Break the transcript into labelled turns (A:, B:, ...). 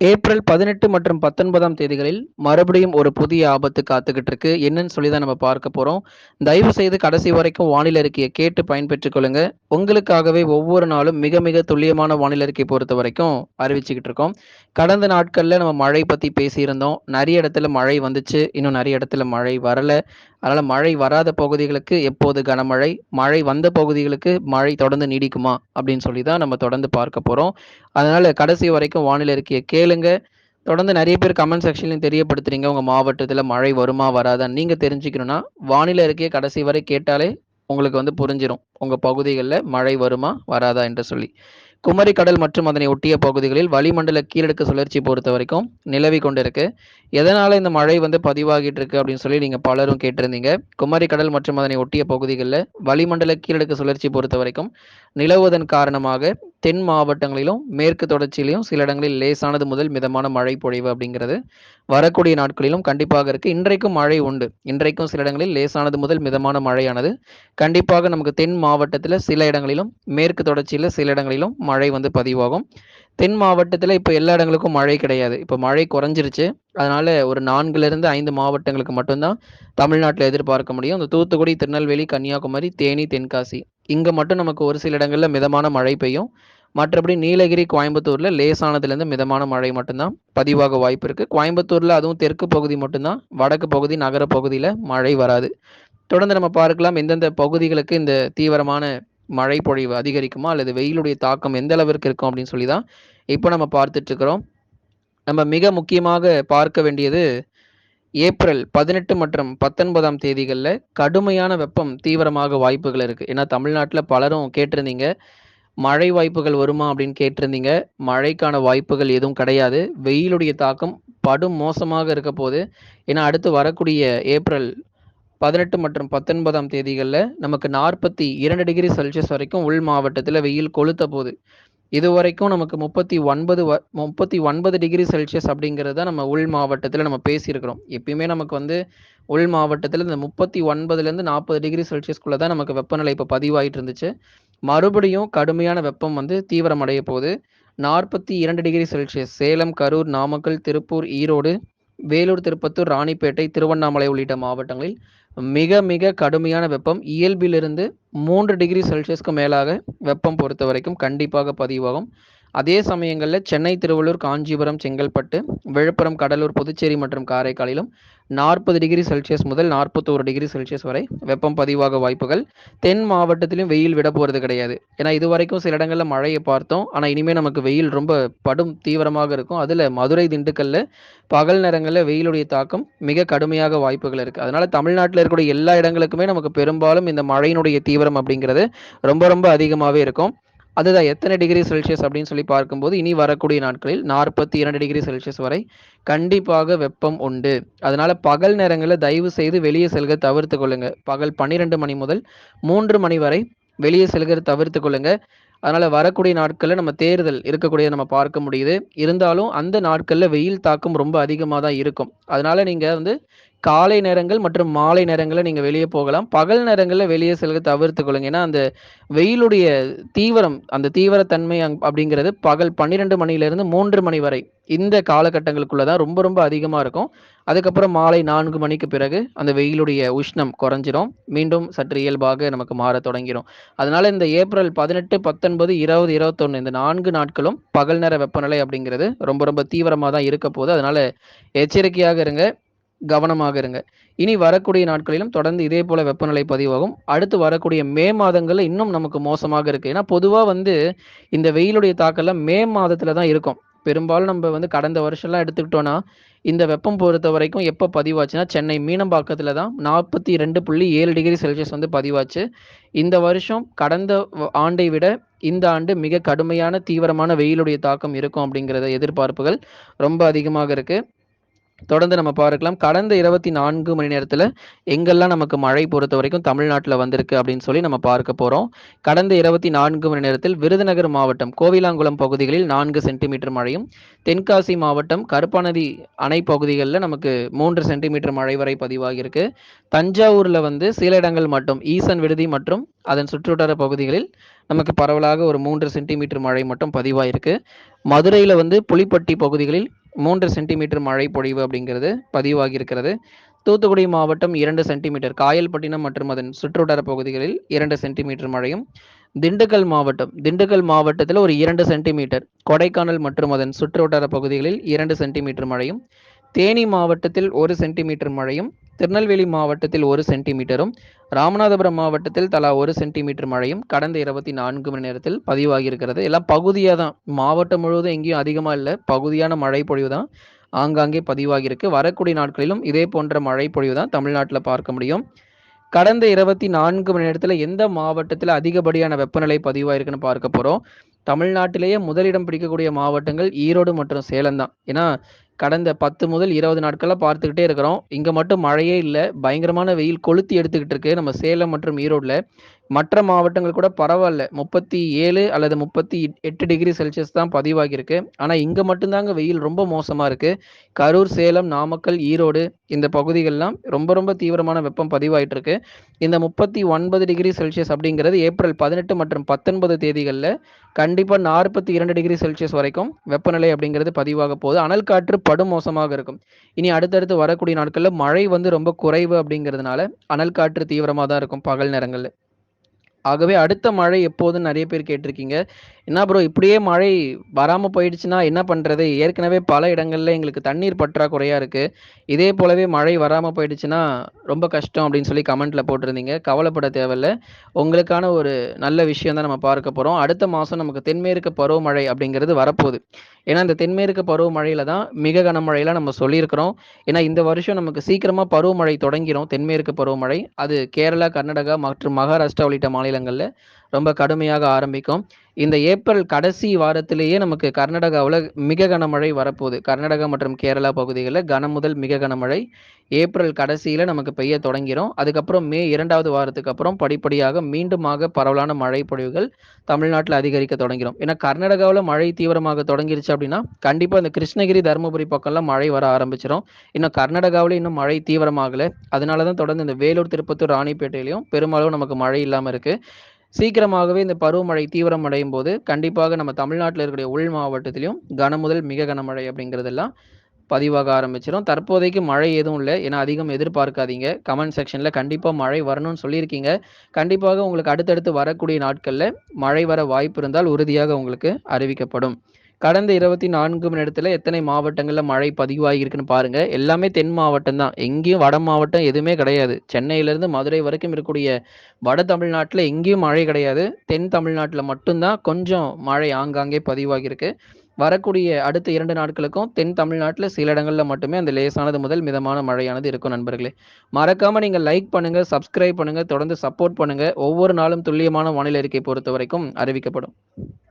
A: April பதினெட்டு மற்றும் பத்தொன்பதாம் தேதிகளில் மறுபடியும் ஒரு புதிய ஆபத்து காத்துக்கிட்டு இருக்கு என்னன்னு சொல்லி தான் நம்ம பார்க்க போறோம். தயவு செய்து கடைசி வரைக்கும் வானிலை அறிக்கையை கேட்டு பயன்பெற்றுக் கொள்ளுங்க. உங்களுக்காகவே ஒவ்வொரு நாளும் மிக மிக துல்லியமான வானிலை அறிக்கை பொறுத்த வரைக்கும் அறிவிச்சுக்கிட்டு இருக்கோம். கடந்த நாட்கள்ல நம்ம மழை பத்தி பேசியிருந்தோம். நிறைய இடத்துல மழை வந்துச்சு. இன்னும் நிறைய இடத்துல மழை வரல. அதனால மழை வராத பகுதிகளுக்கு எப்போது கனமழை? மழை வந்த பகுதிகளுக்கு மழை தொடர்ந்து நீடிக்குமா? அப்படின்னு சொல்லி தான் நம்ம தொடர்ந்து பார்க்க போறோம். அதனால கடைசி வரைக்கும் வானிலை இருக்கிய. கேளுங்க. தொடர்ந்து நிறைய பேர் கமெண்ட் செக்ஷன்லையும் தெரியப்படுத்துறீங்க. உங்க மாவட்டத்தில் மழை வருமா வராதா நீங்க தெரிஞ்சுக்கணும்னா வானிலை இருக்கே கடைசி வரை கேட்டாலே உங்களுக்கு வந்து புரிஞ்சிடும் உங்க பகுதிகளில் மழை வருமா வராதா என்று சொல்லி. குமரி கடல் மற்றும் அதனை ஒட்டிய பகுதிகளில் வளிமண்டல கீழடுக்கு சுழற்சி பொறுத்த வரைக்கும் நிலவி கொண்டிருக்கு. எதனால இந்த மழை வந்து பதிவாகிட்டு இருக்கு அப்படின்னு சொல்லி நீங்க பலரும் கேட்டிருந்தீங்க. குமரி கடல் மற்றும் அதனை ஒட்டிய பகுதிகளில் வளிமண்டல கீழடுக்கு சுழற்சி பொறுத்த வரைக்கும் நிலவுவதன் காரணமாக தென் மாவட்டங்களிலும் மேற்கு தொடர்ச்சியிலும் சில இடங்களில் லேசானது முதல் மிதமான மழை பொழிவு அப்படிங்கிறது. வரக்கூடிய நாட்களிலும் கண்டிப்பாக இருக்குது இன்றைக்கும் மழை உண்டு. இன்றைக்கும் சில இடங்களில் லேசானது முதல் மிதமான மழையானது. கண்டிப்பாக நமக்கு தென் மாவட்டத்தில் சில இடங்களிலும் மேற்கு தொடர்ச்சியில் சில இடங்களிலும் மழை வந்து பதிவாகும். தென் மாவட்டத்தில் இப்போ எல்லா இடங்களுக்கும் மழை கிடையாது. இப்போ மழை குறைஞ்சிருச்சு. அதனால் ஒரு நான்குலேருந்து ஐந்து மாவட்டங்களுக்கு மட்டும்தான் தமிழ்நாட்டில் எதிர்பார்க்க முடியும். இந்த தூத்துக்குடி திருநெல்வேலி கன்னியாகுமரி தேனி தென்காசி. இங்கே மட்டும் நமக்கு ஒரு சில இடங்களில் மிதமான மழை பெய்யும். மற்றபடி நீலகிரி கோயம்புத்தூரில் லேசானதுலேருந்து மிதமான மழை மட்டும்தான். பதிவாக வாய்ப்பு இருக்குது கோயம்புத்தூரில் அதுவும் தெற்கு பகுதி மட்டும்தான். வடக்கு பகுதி நகர பகுதியில் மழை வராது. தொடர்ந்து நம்ம பார்க்கலாம் எந்தெந்த பகுதிகளுக்கு இந்த தீவிரமான மழை பொழிவு அதிகரிக்குமா? அல்லது வெயிலுடைய தாக்கம் எந்த அளவிற்கு இருக்கும் அப்படின்னு சொல்லி தான் இப்போ நம்ம பார்த்துட்ருக்குறோம் நம்ம மிக முக்கியமாக பார்க்க வேண்டியது ஏப்ரல் பதினெட்டு மற்றும் பத்தொன்பதாம் தேதிகளில் கடுமையான வெப்பம் தீவிரமாக வாய்ப்புகள் இருக்குது ஏன்னா தமிழ்நாட்டில் பலரும் கேட்டிருந்தீங்க. மழை வாய்ப்புகள் வருமா அப்படின்னு கேட்டிருந்தீங்க. மழைக்கான வாய்ப்புகள் எதுவும் கிடையாது. வெயிலுடைய தாக்கம் படும் மோசமாக இருக்க போது ஏன்னா அடுத்து வரக்கூடிய ஏப்ரல் பதினெட்டு மற்றும் பத்தொன்பதாம் தேதிகளில் நமக்கு நாற்பத்தி இரண்டு டிகிரி செல்சியஸ் வரைக்கும் உள் மாவட்டத்தில் வெயில் கொளுத்த போகுது. இது வரைக்கும் நமக்கு முப்பத்தி ஒன்பது வ முப்பத்தி ஒன்பது டிகிரி செல்சியஸ் அப்படிங்கிறது தான் நம்ம உள் மாவட்டத்தில் நம்ம பேசியிருக்கிறோம். எப்பயுமே நமக்கு வந்து உள் மாவட்டத்தில் இந்த முப்பத்தி ஒன்பதுலேருந்து நாற்பது டிகிரி செல்சியஸ்குள்ளே தான் நமக்கு வெப்பநிலை இப்போ பதிவாகிட்டு இருந்துச்சு. மறுபடியும் கடுமையான வெப்பம் வந்து தீவிரமடைய போகுது நாற்பத்தி இரண்டு டிகிரி செல்சியஸ் சேலம் கரூர் நாமக்கல் திருப்பூர் ஈரோடு வேலூர் திருப்பத்தூர் ராணிப்பேட்டை திருவண்ணாமலை உள்ளிட்ட மாவட்டங்களில் மிக மிக கடுமையான வெப்பம் இயல்பிலிருந்து மூன்று டிகிரி செல்சியஸ்க்கு மேலாக வெப்பம் பொறுத்த வரைக்கும் கண்டிப்பாக பதிவாகும். அதே சமயங்களில் சென்னை திருவள்ளூர் காஞ்சிபுரம் செங்கல்பட்டு விழுப்புரம் கடலூர் புதுச்சேரி மற்றும் காரைக்காலிலும் நாற்பது டிகிரி செல்சியஸ் முதல் நாற்பத்தோரு டிகிரி செல்சியஸ் வரை வெப்பம் பதிவாக வாய்ப்புகள். தென் மாவட்டத்திலும் வெயில் விட போகிறது கிடையாது. ஏன்னா இது வரைக்கும் சில இடங்களில் மழையை பார்த்தோம். ஆனால் இனிமேல் நமக்கு வெயில் ரொம்ப படும் தீவிரமாக இருக்கும். அதில் மதுரை திண்டுக்கல்ல பகல் நேரங்களில் வெயிலுடைய தாக்கம் மிக கடுமையாக வாய்ப்புகள் இருக்குது அதனால் தமிழ்நாட்டில் இருக்கக்கூடிய எல்லா இடங்களுக்குமே நமக்கு பெரும்பாலும் இந்த மழையினுடைய தீவிரம் அப்படிங்கிறது ரொம்ப ரொம்ப அதிகமாகவே இருக்கும். அதுதான் எத்தனை டிகிரி செல்சியஸ் அப்படின்னு சொல்லி பார்க்கும்போது இனி வரக்கூடிய நாட்களில் நாற்பத்தி இரண்டு டிகிரி செல்சியஸ் வரை கண்டிப்பாக வெப்பம் உண்டு. அதனால பகல் நேரங்களில் தயவு செய்து வெளியே செல்க தவிர்த்து கொள்ளுங்க. பகல் பன்னிரெண்டு மணி முதல் மூன்று மணி வரை வெளியே செல்கிற தவிர்த்து கொள்ளுங்க. அதனால வரக்கூடிய நாட்களில் நம்ம தேர்தல் இருக்கக்கூடிய நம்ம பார்க்க முடியுது. இருந்தாலும் அந்த நாட்களில் வெயில் தாக்கம் ரொம்ப அதிகமாக தான் இருக்கும். அதனால நீங்க வந்து காலை நேரங்கள் மற்றும் மாலை நேரங்களில் நீங்கள் வெளியே போகலாம். பகல் நேரங்களில் வெளியே செல்க தவிர்த்து கொள்ளுங்க ஏன்னா அந்த வெயிலுடைய தீவிரம் அந்த தீவிரத்தன்மை அங் அப்படிங்கிறது பகல் பன்னிரெண்டு மணியிலிருந்து மூன்று மணி வரை இந்த காலகட்டங்களுக்குள்ள தான் ரொம்ப ரொம்ப அதிகமாக இருக்கும். அதுக்கப்புறம் மாலை நான்கு மணிக்கு பிறகு அந்த வெயிலுடைய உஷ்ணம் குறைஞ்சிரும். மீண்டும் சற்று இயல்பாக நமக்கு மாற தொடங்கிடும் அதனால இந்த ஏப்ரல் பதினெட்டு பத்தொன்பது இருபது இருபத்தொன்று இந்த நான்கு நாட்களும் பகல் நேர வெப்பநிலை அப்படிங்கிறது ரொம்ப ரொம்ப தீவிரமாக தான் இருக்க போகுது. அதனால எச்சரிக்கையாக இருங்க. கவனமாக இருங்க. இனி வரக்கூடிய நாட்களிலும் தொடர்ந்து இதே போல வெப்பநிலை பதிவாகும். அடுத்து வரக்கூடிய மே மாதங்கள்ல இன்னும் நமக்கு மோசமாக இருக்கு. ஏன்னா பொதுவா வந்து இந்த வெயிலுடைய தாக்கம்லாம் மே மாதத்துல தான் இருக்கும். பெரும்பாலும் நம்ம வந்து கடந்த வருஷம்லாம் எடுத்துக்கிட்டோம்னா இந்த வெப்பம் பொறுத்த வரைக்கும் எப்போ பதிவாச்சுன்னா சென்னை மீனம்பாக்கத்தில் தான் நாற்பத்தி ரெண்டு புள்ளி ஏழு டிகிரி செல்சியஸ் வந்து பதிவாச்சு. இந்த வருஷம் கடந்த ஆண்டை விட இந்த ஆண்டு மிக கடுமையான தீவிரமான வெயிலுடைய தாக்கம் இருக்கும் அப்படிங்கிறத எதிர்பார்ப்புகள் ரொம்ப அதிகமாக இருக்குது தொடர்ந்து நம்ம பார்க்கலாம். கடந்த இருபத்தி நான்கு மணி நேரத்தில் எங்கெல்லாம் நமக்கு மழை பொறுத்த வரைக்கும் தமிழ்நாட்டில் வந்திருக்கு அப்படின்னு சொல்லி நம்ம பார்க்க போகிறோம் கடந்த இருபத்தி நான்கு மணி நேரத்தில் விருதுநகர் மாவட்டம் கோவிலாங்குளம் பகுதிகளில் நான்கு சென்டிமீட்டர் மழையும் தென்காசி மாவட்டம் கருப்பாநதி அணை பகுதிகளில் நமக்கு மூன்று சென்டிமீட்டர் மழை வரை பதிவாகியிருக்கு. தஞ்சாவூரில் வந்து சில இடங்கள் மட்டும் ஈசன் விடுதி மற்றும் அதன் சுற்றுவட்டார பகுதிகளில் நமக்கு பரவலாக ஒரு மூன்று சென்டிமீட்டர் மழை மட்டும் பதிவாயிருக்கு. மதுரையில் வந்து புலிப்பட்டி பகுதிகளில் மூன்று சென்டிமீட்டர் மழை பொழிவு அப்படிங்கிறது பதிவாகியிருக்கிறது. தூத்துக்குடி மாவட்டம் இரண்டு சென்டிமீட்டர் காயல்பட்டினம் மற்றும் அதன் சுற்றுவட்டார பகுதிகளில் இரண்டு சென்டிமீட்டர் மழையும். திண்டுக்கல் மாவட்டம் திண்டுக்கல் மாவட்டத்தில் ஒரு இரண்டு சென்டிமீட்டர் கொடைக்கானல் மற்றும் அதன் சுற்றுவட்டார பகுதிகளில் இரண்டு சென்டிமீட்டர் மழையும். தேனி மாவட்டத்தில் ஒரு சென்டிமீட்டர் மழையும். திருநெல்வேலி மாவட்டத்தில் ஒரு சென்டிமீட்டரும் ராமநாதபுரம் மாவட்டத்தில் தலா ஒரு சென்டிமீட்டர் மழையும் கடந்த இருபத்தி நான்கு மணி நேரத்தில் பதிவாகியிருக்கிறது. எல்லாம் பகுதியாக தான் மாவட்டம் முழுவதும் எங்கேயும் அதிகமாக இல்லை. பகுதியான மழை பொழிவு தான் ஆங்காங்கே பதிவாகியிருக்கு. வரக்கூடிய நாட்களிலும் இதே போன்ற மழை பொழிவு தான் தமிழ்நாட்டில் பார்க்க முடியும். கடந்த இருபத்தி நான்கு மணி நேரத்தில் எந்த மாவட்டத்தில் அதிகப்படியான வெப்பநிலை பதிவாயிருக்குன்னு பார்க்க போகிறோம் தமிழ்நாட்டிலேயே முதலிடம் பிடிக்கக்கூடிய மாவட்டங்கள் ஈரோடு மற்றும் சேலம் தான். ஏன்னா கடந்த பத்து முதல் இருபது நாட்களாக பார்த்துக்கிட்டே இருக்கிறோம். இங்கே மட்டும் மழையே இல்லை. பயங்கரமான வெயில் கொளுத்தி எடுத்துக்கிட்டு இருக்கு. நம்ம சேலம் மற்றும் ஈரோடில். மற்ற மாவட்டங்கள் கூட பரவாயில்ல. முப்பத்தி ஏழு அல்லது முப்பத்தி எட்டு டிகிரி செல்சியஸ் தான் பதிவாகியிருக்கு. ஆனால் இங்கே மட்டும்தாங்க வெயில் ரொம்ப மோசமாக இருக்குது கரூர் சேலம் நாமக்கல் ஈரோடு இந்த பகுதிகள்லாம் ரொம்ப ரொம்ப தீவிரமான வெப்பம் பதிவாயிட்டு இருக்கு. இந்த முப்பத்தி ஒன்பது டிகிரி செல்சியஸ் அப்படிங்கிறது ஏப்ரல் பதினெட்டு மற்றும் பத்தொன்பது தேதிகளில் கண் கண்டிப்பாக நாற்பத்தி இரண்டு டிகிரி செல்சியஸ் வரைக்கும் வெப்பநிலை அப்படிங்கிறது பதிவாக போகுது. அனல் காற்று படும் மோசமாக இருக்கும். இனி அடுத்தடுத்து வரக்கூடிய நாட்களில் மழை வந்து ரொம்ப குறைவு அப்படிங்கிறதுனால அனல் காற்று தீவிரமாக தான் இருக்கும் பகல் நேரங்களில். ஆகவே அடுத்த மழை எப்போதுன்னு நிறைய பேர் கேட்டிருக்கீங்க. என்ன ப்ரோ இப்படியே மழை வராமல் போயிடுச்சுன்னா என்ன பண்ணுறது ஏற்கனவே பல இடங்களில் எங்களுக்கு தண்ணீர் பற்றாக்குறையாக இருக்குது இதே போலவே மழை வராமல் போயிடுச்சுன்னா ரொம்ப கஷ்டம் அப்படின்னு சொல்லி கமெண்ட்டில் போட்டிருந்தீங்க. கவலைப்பட தேவையில்ல. உங்களுக்கான ஒரு நல்ல விஷயம் தான் நம்ம பார்க்க போகிறோம் அடுத்த மாதம் நமக்கு தென்மேற்கு பருவமழை அப்படிங்கிறது வரப்போகுது. ஏன்னா இந்த தென்மேற்கு பருவமழையில தான் மிக கனமழையில நம்ம சொல்லியிருக்கிறோம். ஏன்னா இந்த வருஷம் நமக்கு சீக்கிரமாக பருவமழை தொடங்கிடும் தென்மேற்கு பருவமழை. அது கேரளா கர்நாடகா மற்றும் மகாராஷ்டிரா உள்ளிட்ட மாநிலங்களில். ரொம்ப கடுமையாக ஆரம்பிக்கும். இந்த ஏப்ரல் கடைசி வாரத்திலேயே நமக்கு கர்நாடகாவில் மிக கனமழை வரப்போகுது. கர்நாடகா மற்றும் கேரளா பகுதிகளில் கன முதல் மிக கனமழை ஏப்ரல் கடைசியில் நமக்கு பெய்ய தொடங்கிடும் அதுக்கப்புறம் மே இரண்டாவது வாரத்துக்கு அப்புறம் படிப்படியாக மீண்டுமாக பரவலான மழை பொழிவுகள் தமிழ்நாட்டில் அதிகரிக்க தொடங்கிடும் ஏன்னா கர்நாடகாவில் மழை தீவிரமாக தொடங்கிருச்சு அப்படின்னா கண்டிப்பாக இந்த கிருஷ்ணகிரி தருமபுரி பக்கம்லாம் மழை வர ஆரம்பிச்சிடும் இன்னும் கர்நாடகாவில் இன்னும் மழை தீவிரமாகலை. அதனால தான் தொடர்ந்து இந்த வேலூர் திருப்பத்தூர் ராணிப்பேட்டையிலையும் பெரும்பாலும் நமக்கு மழை இல்லாமல் இருக்குது சீக்கிரமாகவே இந்த பருவமழை தீவிரம் அடையும் போது கண்டிப்பாக நம்ம தமிழ்நாட்டில் இருக்கக்கூடிய உள் மாவட்டத்திலையும் கன முதல் மிக கனமழை அப்படிங்கிறதெல்லாம் பதிவாக ஆரம்பிச்சிடும் தற்போதைக்கு மழை எதுவும் இல்லை. ஏன்னா அதிகம் எதிர்பார்க்காதீங்க. கமெண்ட் செக்ஷனில் கண்டிப்பாக மழை வரணும்னு சொல்லியிருக்கீங்க. கண்டிப்பாக உங்களுக்கு அடுத்தடுத்து வரக்கூடிய நாட்களில் மழை வர வாய்ப்பு இருந்தால் உறுதியாக உங்களுக்கு அறிவிக்கப்படும். கடந்த இருபத்தி நான்கு மணி நேரத்தில் எத்தனை மாவட்டங்களில் மழை பதிவாகியிருக்குன்னு பாருங்க. எல்லாமே தென் மாவட்டம் தான். எங்கேயும் வட மாவட்டம் எதுவுமே கிடையாது. சென்னையிலேருந்து மதுரை வரைக்கும் இருக்கக்கூடிய வட தமிழ்நாட்டில் எங்கேயும் மழை கிடையாது. தென் தமிழ்நாட்டில் மட்டும்தான் கொஞ்சம் மழை ஆங்காங்கே பதிவாகியிருக்கு. வரக்கூடிய அடுத்த இரண்டு நாட்களுக்கும் தென் தமிழ்நாட்டில் சில இடங்களில் மட்டுமே அந்த லேசானது முதல் மிதமான மழையானது இருக்கும் நண்பர்களே. மறக்காமல் நீங்கள் லைக் பண்ணுங்கள் சப்ஸ்கிரைப் பண்ணுங்கள் தொடர்ந்து சப்போர்ட் பண்ணுங்கள் ஒவ்வொரு நாளும் துல்லியமான வானிலை அறிக்கை பொறுத்த வரைக்கும் அறிவிக்கப்படும்.